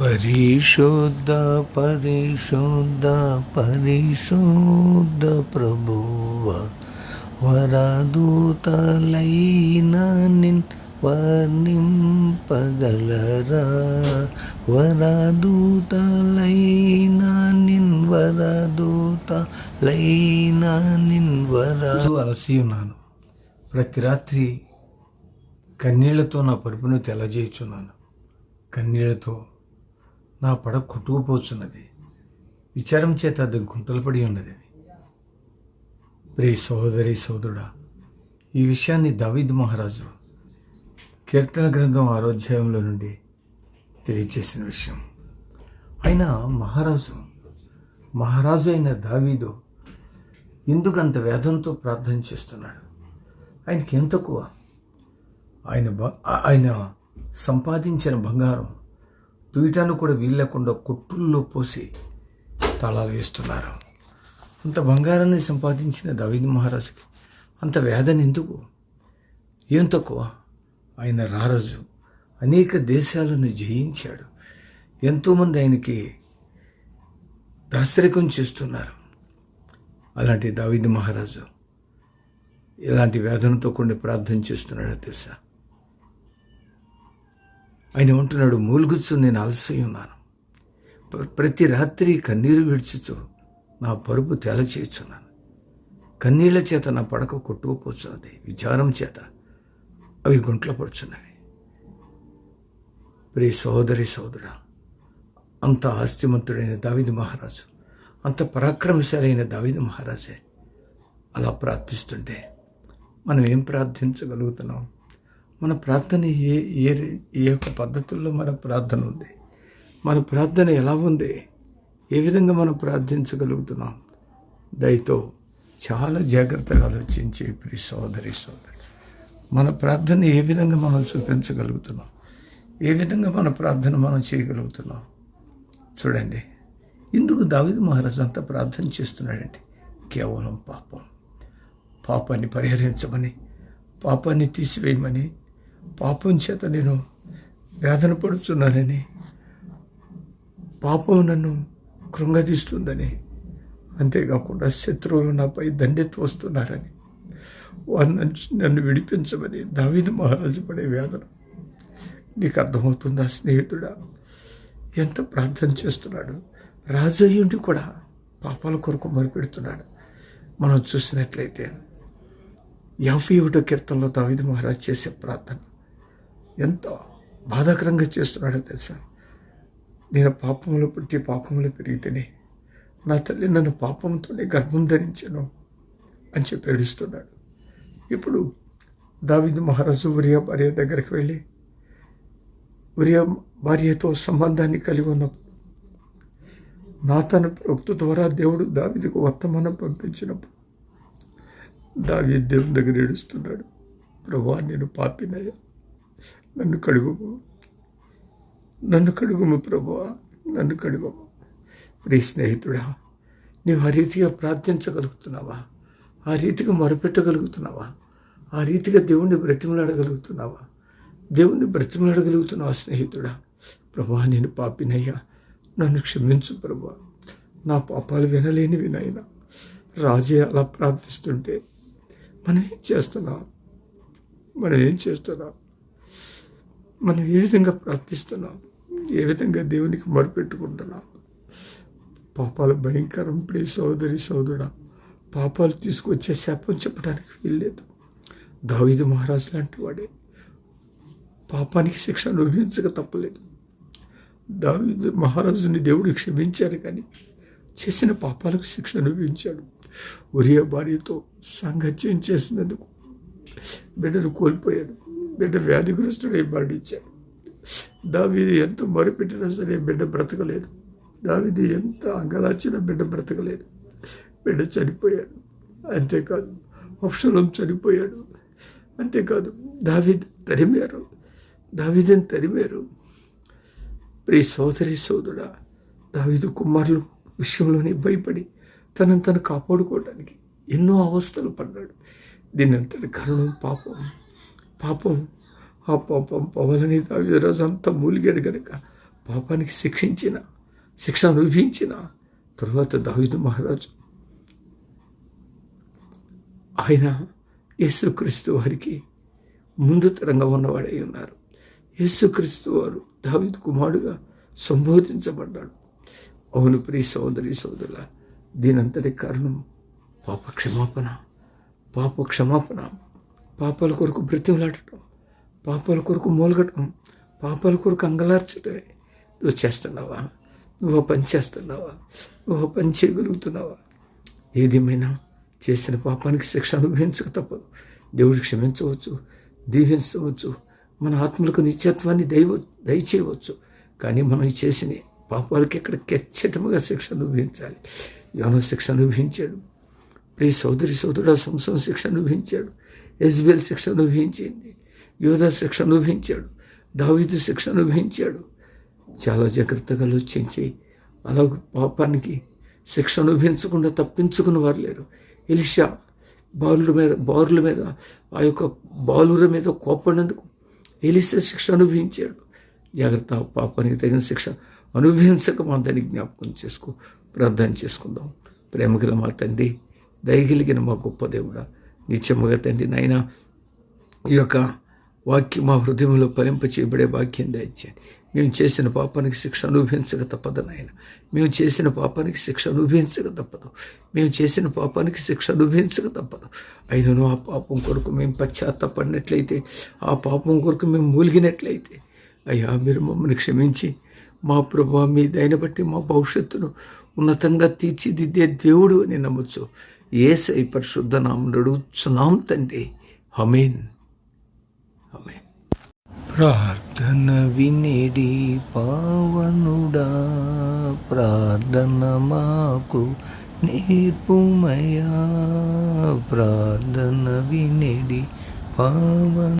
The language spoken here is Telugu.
పరిశుద్ధ పరిశుద్ధ పరిశుద్ధ ప్రభువ వరదూతలైన నిన్ వర్ణింపగలరా. వరదూతలైన నిన్ వరదూతలైన నిన్ వర అలసి ఉన్నాను. ప్రతి రాత్రి కన్నీళ్ళతో నా పరుపును తెలజేయుచున్నాను కన్నీళ్ళతో నా పడ కొట్టుకుపోతున్నది. విచారం చేత అది గుంటలు పడి ఉన్నది. ప్రే సహోదరి సోదరుడా ఈ విషయాన్ని దావీద్ మహారాజు కీర్తన గ్రంథం ఆరోధ్యాయంలో నుండి తెలియచేసిన విషయం. ఆయన మహారాజు మహారాజు అయిన దావీదు ఎందుకు అంత వేదంతో ప్రార్థన చేస్తున్నాడు? ఆయనకి ఎంత తక్కువ ఆయన బ- ఆయన సంపాదించిన బంగారం తుయటాను కూడా వీళ్ళకుండా కొట్టుల్లో పోసి తాళాలు వేస్తున్నారు. అంత బంగారాన్ని సంపాదించిన దవీద్ మహారాజుకి అంత వేదన ఎందుకు? ఏం తక్కువ? ఆయన రారాజు అనేక దేశాలను జయించాడు. ఎంతోమంది ఆయనకి దాసరికం చేస్తున్నారు. అలాంటి దావీద్ మహారాజు ఇలాంటి వేదనతో కొన్ని ప్రార్థన చేస్తున్నాడో తెలుసా? ఆయన ఉంటున్నాడు మూలుగుచ్చు నేను అలసి ఉన్నాను. ప్రతి రాత్రి కన్నీరు విడిచుచు నా పరుపు తెలచేస్తున్నాను కన్నీళ్ళ చేత నా పడక కొట్టుకుపోతున్నది విచారం చేత అవి గుంట్ల పడుచున్నవి. ప్రియ సోదరి సోదర అంత ఆస్తిమంతుడైన దావిద మహారాజు అంత పరాక్రమశాలైన దావిద మహారాజే అలా ప్రార్థిస్తుంటే మనం ఏం ప్రార్థించగలుగుతున్నాం? మన ప్రార్థన ఏ ఏ ఏ యొక్క పద్ధతుల్లో మన ప్రార్థన ఉంది? మన ప్రార్థన ఎలా ఉంది? ఏ విధంగా మనం ప్రార్థించగలుగుతున్నాం? దయతో చాలా జాగ్రత్తగా ఆలోచించి ప్రి సోదరి సోదరి మన ప్రార్థన ఏ విధంగా మనం చూపించగలుగుతున్నాం? ఏ విధంగా మన ప్రార్థన మనం చేయగలుగుతున్నాం? చూడండి ఇందుకు దావిద మహారాజు అంతా ప్రార్థన చేస్తున్నాడండి. కేవలం పాపం. పాపాన్ని పరిహరించమని పాపాన్ని తీసివేయమని పాపం చేత నేను వేదన పడుతున్నానని పాపం నన్ను కృంగదీస్తుందని అంతేకాకుండా శత్రువులు నాపై దండెత్తి వస్తున్నారని వారు నన్ను విడిపించమని దావిని మహారాజు పడే వేదన. నీకు అర్థమవుతుందా స్నేహితుడా? ఎంత ప్రార్థన చేస్తున్నాడు? రాజయ్యుండి కూడా పాపాల కొరకు మొరుపెడుతున్నాడు. మనం చూసినట్లయితే యాభై ఒకటో కీర్తనలో దావిది మహారాజ్ చేసే ప్రార్థన. ఎంత బాధాకరంగా చేస్తున్నాడో తెలుసా? నేను పాపములు పుట్టి పాపములు పెరిగితేనే నా తల్లి నన్ను పాపంతోనే గర్భం ధరించాను అని చెప్పి ఏడుస్తున్నాడు. ఇప్పుడు దావిద్ మహారాజు ఉరియా భార్య దగ్గరికి వెళ్ళి ఉరియా భార్యతో సంబంధాన్ని కలిగి ఉన్నప్పుడు నాతన ప్రవక్త ద్వారా దేవుడు దావిదికి వర్తమానం పంపించినప్పుడు దావి దేవుని దగ్గర ఏడుస్తున్నాడు ప్రభా నేను పాపినయ్యా. నన్ను కడుగుము నన్ను కడుగుము ప్రభువా. నన్ను కడుగుము ప్రియ స్నేహితుడా నీవు ఆ రీతిగా ప్రార్థించగలుగుతున్నావా? ఆ రీతిగా మొరపెట్టగలుగుతున్నావా? ఆ రీతిగా దేవుణ్ణి బ్రతిమలాడగలుగుతున్నావా? దేవుణ్ణి బ్రతిమలాడగలుగుతున్నావా స్నేహితుడా? ప్రభా నేను పాపినయ్యా. నన్ను క్షమించు ప్రభా నా పాపాలు వినలేనివి నాయనా. రాజే అలా ప్రార్థిస్తుంటే మనం ఏం చేస్తున్నాం? మనం ఏం చేస్తున్నాం? మనం ఏ విధంగా ప్రార్థిస్తున్నాం? ఏ విధంగా దేవునికి మొరపెట్టుకుంటున్నాం? పాపాలు భయంకరం ప్రే సోదరి సోదరుడా పాపాలు తీసుకొచ్చే శాపం చెప్పడానికి వీల్లేదు. దావీదు మహారాజు లాంటి వాడే. పాపానికి శిక్ష అనుభవించక తప్పలేదు. దావీదు మహారాజుని దేవుడు క్షమించారు కానీ చేసిన పాపాలకు శిక్ష అనుభవించాడు. ఒరియా భార్యతో సాంగత్యం చేసినందుకు బిడ్డను కోల్పోయాడు. బిడ్డ వ్యాధిగ్రస్తుడై మరణించాడు. దావీది ఎంత మొరపెట్టినా సరే బిడ్డ బ్రతకలేదు. దావీది ఎంత అంగలార్చినా బిడ్డ బ్రతకలేదు. బిడ్డ చనిపోయాడు. అంతేకాదు అప్షలం చనిపోయాడు. అంతేకాదు దావీద్ తరిమారు. దావీదని తరిమారు. ప్రియ సోదరి సోదరుడా దావీదు కుమారులు విషయంలోనే భయపడి తనను తను కాపాడుకోవడానికి ఎన్నో అవస్థలు పడ్డాడు. దీని అంతటి కారణం పాపం పాపం ఆ పాపం పవలని దావిరాజు అంతా మూలిగాడు గనుక పాపానికి శిక్షించిన శిక్ష అనుభవించిన తర్వాత దావిదు మహారాజు. ఆయన యేసుక్రీస్తు వారికి ముందు తరంగా ఉన్నవాడై ఉన్నారు. యేసుక్రీస్తు వారు దావిదు కుమారుడుగా సంబోధించబడ్డాడు. అవును ప్రియ సోదరి సోదరుల దీనంతటి కారణం పాప క్షమాపణ పాప క్షమాపణ పాపాల కొరకు బ్రతిమలాడటం పాపాల కొరకు మూలగటం పాపాల కొరకు అంగలార్చటమే. నువ్వు చేస్తున్నావా? నువ్వు పని చేస్తున్నావా? నువ్వు పని చేయగలుగుతున్నావా? ఏదేమైనా చేసిన పాపానికి శిక్ష అనుభవించక తప్పదు. దేవుడు క్షమించవచ్చు దీవించవచ్చు మన ఆత్మలకు నిత్యత్వాన్ని దైవ దయచేయవచ్చు. కానీ మనం చేసిన పాపాలకి ఇక్కడ ఖచ్చితంగా శిక్ష అనుభవించాలి. యోన శిక్ష అనుభవించాడు. ప్రియ సోదరి సోదరుడు సంసం శిక్ష అనుభవించాడు. ఎస్బిఎల్ శిక్ష అనుభవించింది. యోధ శిక్ష అనుభవించాడు. దావిదు శిక్ష అనుభవించాడు. చాలా జాగ్రత్తగా ఆలోచించి అలా పాపానికి శిక్ష అనుభవించకుండా తప్పించుకున్న వారు లేరు. ఎలిషా బాలుల మీద బారుల మీద ఆ యొక్క బాలుర మీద కోపడినందుకు ఎలిసా శిక్ష అనుభవించాడు. జాగ్రత్త పాపానికి తగిన శిక్ష అనుభవించక మా దాన్ని జ్ఞాపకం చేసుకో ప్రార్థన చేసుకుందాం. ప్రేమగల మా తండ్రి దయగలిగిన మా గొప్ప దేవుడా నిత్యముగా తండ్రి నాయన ఈ యొక్క వాక్యం మా హృదయంలో ఫలింప చేయబడే వాక్యం దయచేయండి. మేము చేసిన పాపానికి శిక్ష అనుభవించక తప్పదు నాయన. మేము చేసిన పాపానికి శిక్ష అనుభవించక తప్పదు. మేము చేసిన పాపానికి శిక్ష అనుభవించక తప్పదు. అయినను ఆ పాపం కొరకు మేము పశ్చాత్తపడినట్లయితే ఆ పాపం కొరకు మేము మూలిగినట్లయితే అయ్యా మీరు మమ్మల్ని క్షమించి మా ప్రభా మీ దయని బట్టి మా భవిష్యత్తును ఉన్నతంగా తీర్చిదిద్దే దేవుడు అని నమ్మచ్చు ఏసై పరిశుద్ధ నామం నడుచున్నాం తండ్రి. హమేన్ హమేన్ ప్రార్థన వినేడి పావనుడా ప్రార్థన మాకు నేర్పుమయా ప్రార్థన వినేడి పావన